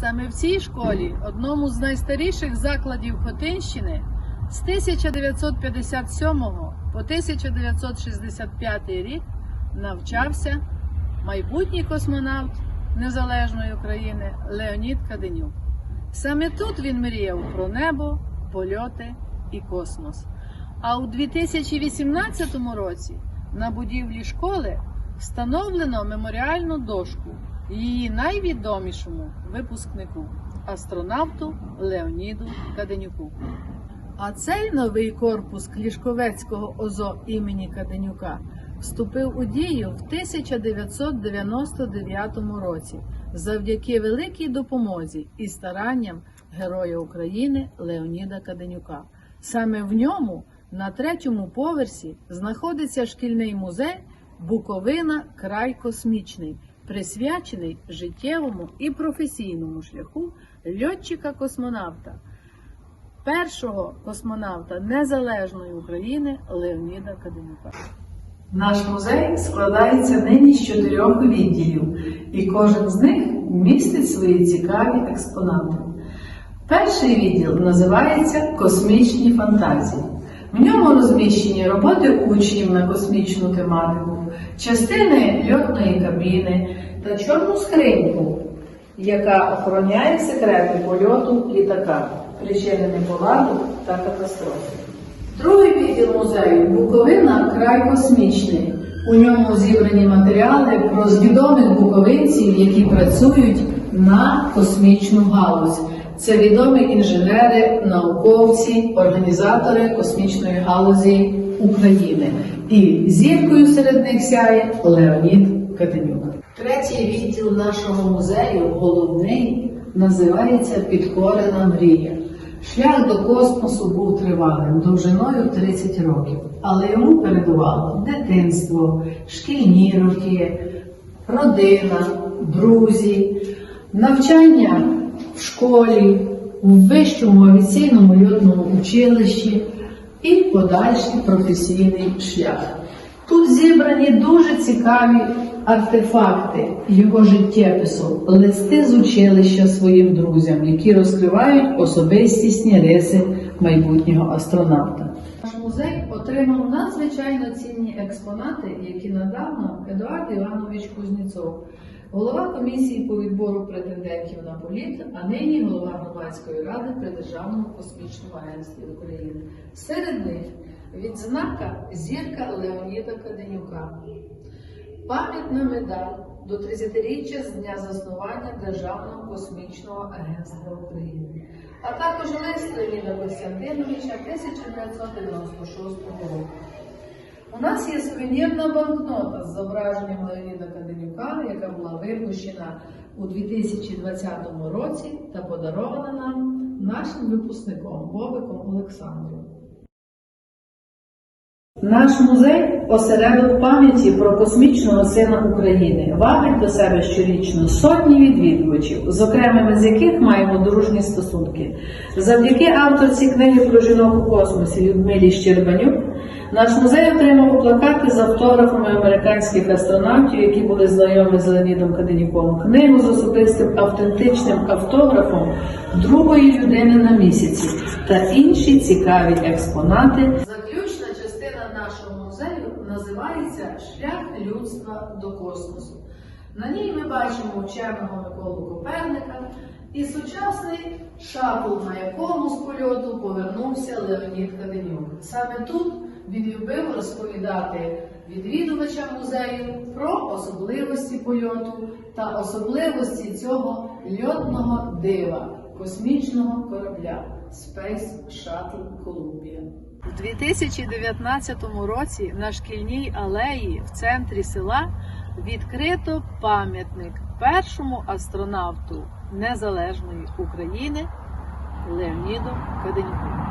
Саме в цій школі, одному з найстаріших закладів Хотинщини, з 1957 по 1965 рік навчався майбутній космонавт Незалежної України Леонід Каденюк. Саме тут він мріяв про небо, польоти і космос. А у 2018 році на будівлі школи встановлено меморіальну дошку її найвідомішому випускнику астронавту Леоніду Каденюку. А цей новий корпус Клішковецького ОЗО імені Каденюка вступив у дію в 1999 році завдяки великій допомозі і старанням Героя України Леоніда Каденюка. Саме в ньому на третьому поверсі знаходиться шкільний музей Буковина Край Космічний, присвячений життєвому і професійному шляху льотчика-космонавта, першого космонавта Незалежної України Леоніда Каденюка. Наш музей складається нині з чотирьох відділів, і кожен з них містить свої цікаві експонати. Перший відділ називається Космічні фантазії. В ньому розміщені роботи учнів на космічну тематику, частини льотної кабіни та чорну скриньку, яка охороняє секрети польоту літака, причини неполадок та катастрофи. Другий відділ музею Буковина край космічний. У ньому зібрані матеріали про відомих буковинців, які працюють на космічну галузь. Це відомі інженери, науковці, організатори космічної галузі України. І зіркою серед них сяє Леонід Катенюк. Третій відділ нашого музею, головний, називається Підкорена мрія. Шлях до космосу був тривалим, довжиною 30 років, але йому передувало дитинство, шкільні роки, родина, друзі, навчання в школі, в вищому авіаційному льотному училищі і подальший професійний шлях. Тут зібрані дуже цікаві артефакти його життєпису, листи з училища своїм друзям, які розкривають особистісні риси майбутнього астронавта. Наш музей отримав надзвичайно цінні експонати, які надав нам Едуард Іванович Кузнєцов, голова комісії по відбору претендентів на політ, а нині голова громадської ради при Державному космічному агентстві України. Серед них відзнака зірка Леоніда Каденюка, пам'ятна медаль до 30-річчя з дня заснування Державного космічного агентства України, а також лист Леоніда Костянтиновича 1996 року. У нас є сувенірна банкнота з зображенням Леоніда Каденюка, яка була випущена у 2020 році та подарована нам нашим випускником Бобиком Олександром. Наш музей осередок пам'яті про космічного сина України. Вабить до себе щорічно сотні відвідувачів, з окремими з яких маємо дружні стосунки. Завдяки авторці книги про жінок у космосі Людмилі Щербанюк наш музей отримав плакати з автографами американських астронавтів, які були знайомі з Леонідом Каденюком, книгу з особистим автентичним автографом другої людини на місяці та інші цікаві експонати. Нашого музею називається Шлях людства до космосу. На ній ми бачимо вченого Миколу Коперника і сучасний шаттл, на якому з польоту повернувся Леонід Каденюк. Саме тут він любив розповідати відвідувачам музею про особливості польоту та особливості цього льотного дива космічного корабля Space Shuttle Columbia. У 2019 році на шкільній алеї в центрі села відкрито пам'ятник першому астронавту Незалежної України Леоніду Каденюку.